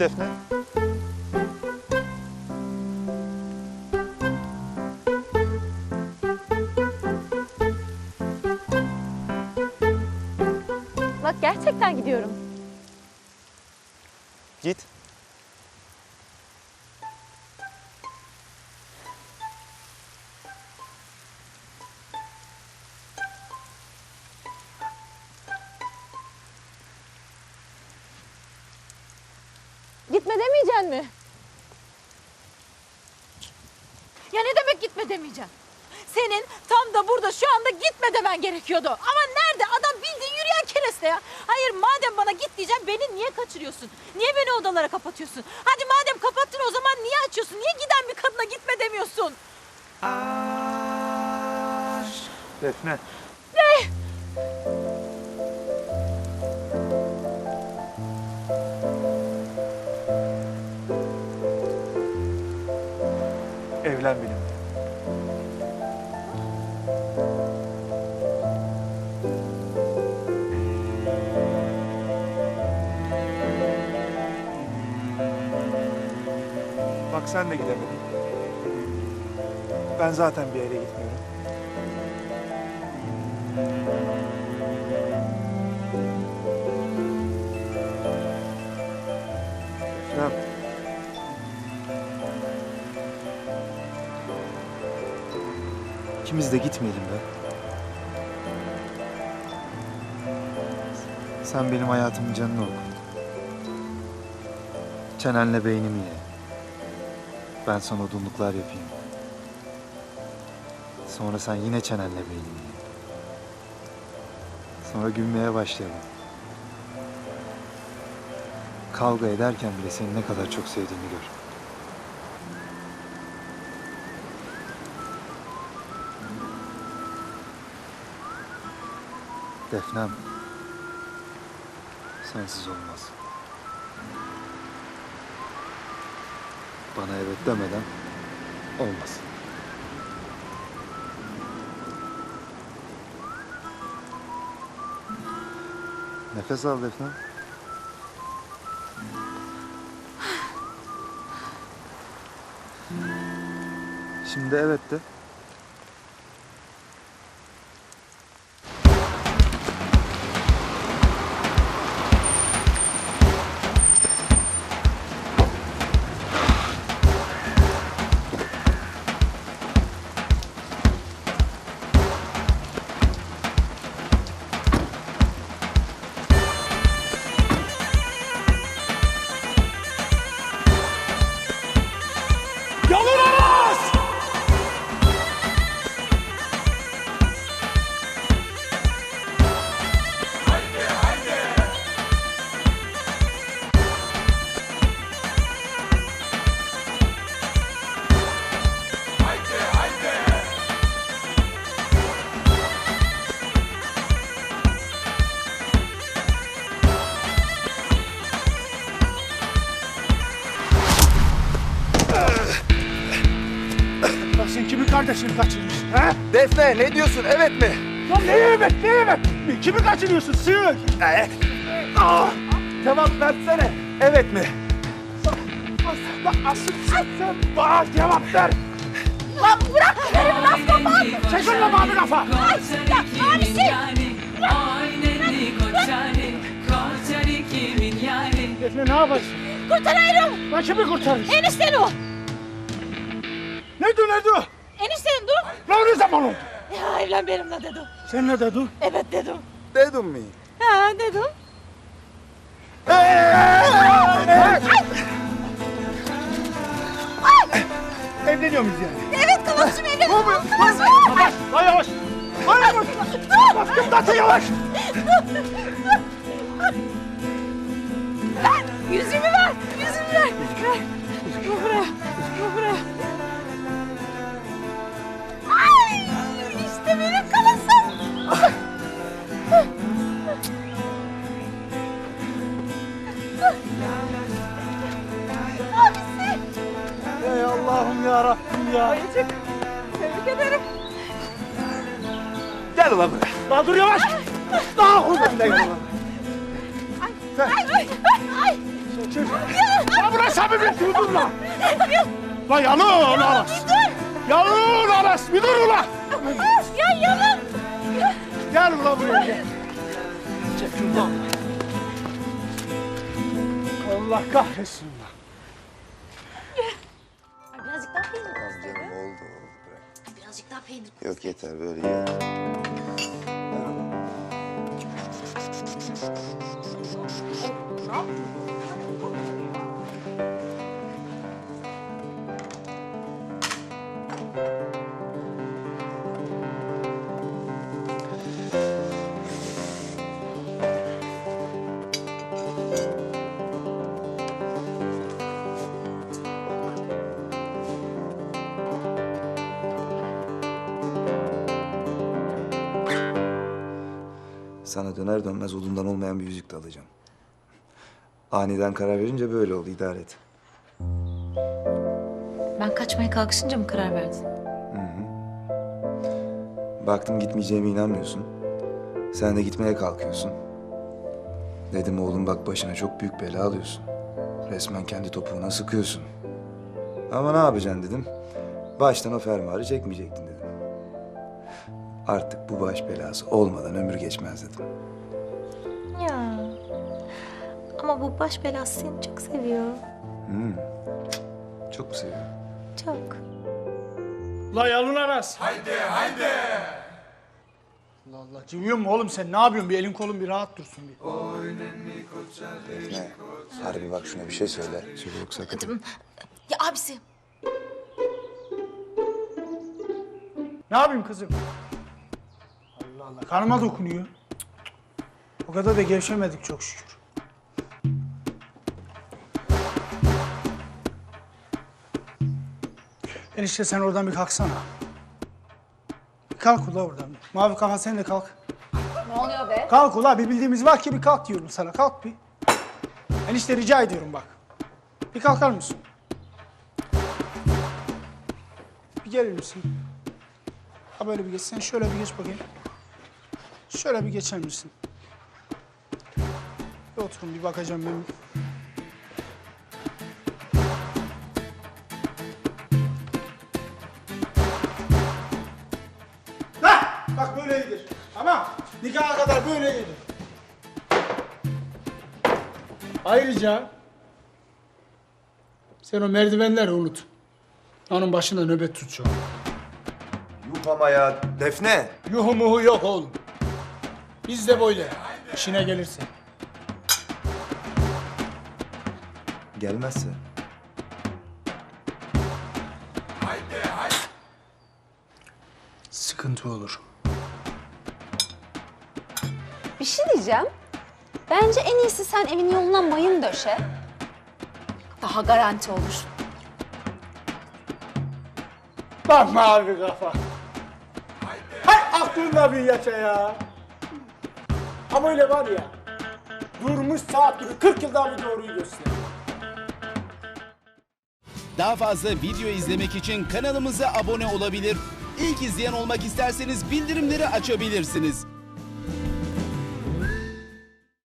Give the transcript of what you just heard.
Defne. Bak gerçekten gidiyorum. Git. Gitme demeyeceksin mi? Ya ne demek gitme demeyeceğim. Senin tam da burada şu anda gitme demen gerekiyordu. Ama nerede? Adam bildiğin yürüyen kereste ya. Hayır madem bana git diyeceğim beni niye kaçırıyorsun? Niye beni odalara kapatıyorsun? Hadi madem kapattın o zaman niye açıyorsun? Niye giden bir kadına gitme demiyorsun? Defne. Evlen benimle. Bak sen de gidemedin. Ben zaten bir yere gitmiyorum. İkimiz de gitmeyelim be. Sen benim hayatımın canını oku. Çenenle beynimi ye. Ben sana odunluklar yapayım. Sonra sen yine çenenle beynimi ye. Sonra gülmeye başlayalım. Kavga ederken bile seni ne kadar çok sevdiğimi gör. Defnem. Sensiz olmaz. Bana evet demeden olmaz. Nefes al Defnem. Şimdi evet de. Kardeşini kaçırmışsın ha? Defne ne diyorsun evet mi? Lan ne yemek ne yemek? Kimi kaçırıyorsun sığır? Ee, ah, cevap versene. Evet mi? Lan asıl sen, sen bana cevap ver. Lan bırak beni nasıl kapat? Çekil lan bana kafa. Ya abisi. Defne ne yaparsın? Kurtarıyorum. Lan kimi kurtarırsın? Enişten o. Ne dur ne dur? Enişten dur. Lan ne zaman oldu? Ya evlen benimle dedim. Sen ne dedin? Evet dedim. Dedim mi? Ha dedim. Evleniyor muyuz yani? Evet kıvılcım evlen. Mı? Yavaş, lan yavaş. Lan yavaş. Bak kımdatı yavaş. Ver. Yüzümü ver. Yüzümü ver. Ver. Gel buraya. Gel buraya. Gel ulan buraya. Lan dur yavaş. Daha kurban da yavaş. Ay ay ay. ay. Çekil. Ya, Aras'a bir bir dur lan. Lan yalın Aras. Yalın Aras bir dur ulan. Ya yalın. Gel ulan buraya gel. Çek şuradan. Allah kahretsin ulan. Birazcık daha peynir. Tamam canım oldu oldu bırak. Birazcık daha peynir. Yok yeter böyle ye. うん。Sana döner dönmez odundan olmayan bir yüzük de alacağım. Aniden karar verince böyle oldu idare et. Ben kaçmaya kalkışınca mı karar verdin? Baktım gitmeyeceğime inanmıyorsun. Sen de gitmeye kalkıyorsun. Dedim oğlum bak başına çok büyük bela alıyorsun. Resmen kendi topuğuna sıkıyorsun. Ama ne yapacaksın dedim. Baştan o fermuarı çekmeyecektin. Artık bu baş belası olmadan ömür geçmez dedim. Ya. Ama bu baş belası seni çok seviyor. Çok mu seviyorum? Çok. La yalın Aras. Haydi haydi. Allah Allah. Cıvıyor mu oğlum sen? Ne yapıyorsun? Bir elin kolun bir rahat dursun bir. Ne? Harbi bak şuna bir şey söyle. Söyle yoksa sakın. Ya abisi. Ne yapayım kızım? Allah. Karnıma dokunuyor. O kadar da gevşemedik çok şükür. Enişte sen oradan bir kalksana. Bir kalk ula oradan. Mavi kafa sen de kalk. Ne oluyor be? Kalk ula bir bildiğimiz var ki bir kalk diyorum sana. Kalk bir. Enişte rica ediyorum bak. Bir kalkar mısın? Bir gelir misin? Ha böyle bir geç. Sen şöyle bir geç bakayım. Şöyle bir geçer misin? Bir oturun bir bakacağım benim. Hah! Bak böyle iyidir. Tamam. Nikaha kadar böyle iyidir. Ayrıca sen o merdivenleri unut. Onun başında nöbet tut şu an. Yuh ama ya Defne. Yuhu muhu yok oğlum. Biz de böyle. İşine gelirse. Gelmezse. Sıkıntı olur. Bir şey diyeceğim. Bence en iyisi sen evin yoluna mayın döşe. Daha garanti olur. Bak mavi kafa. Hay aklında bir yaşa ya. Öyle var ya. Durmuş saat gibi 40 yıldan bir doğruyu gösteriyor. Daha fazla video izlemek için kanalımıza abone olabilir. İlk izleyen olmak isterseniz bildirimleri açabilirsiniz.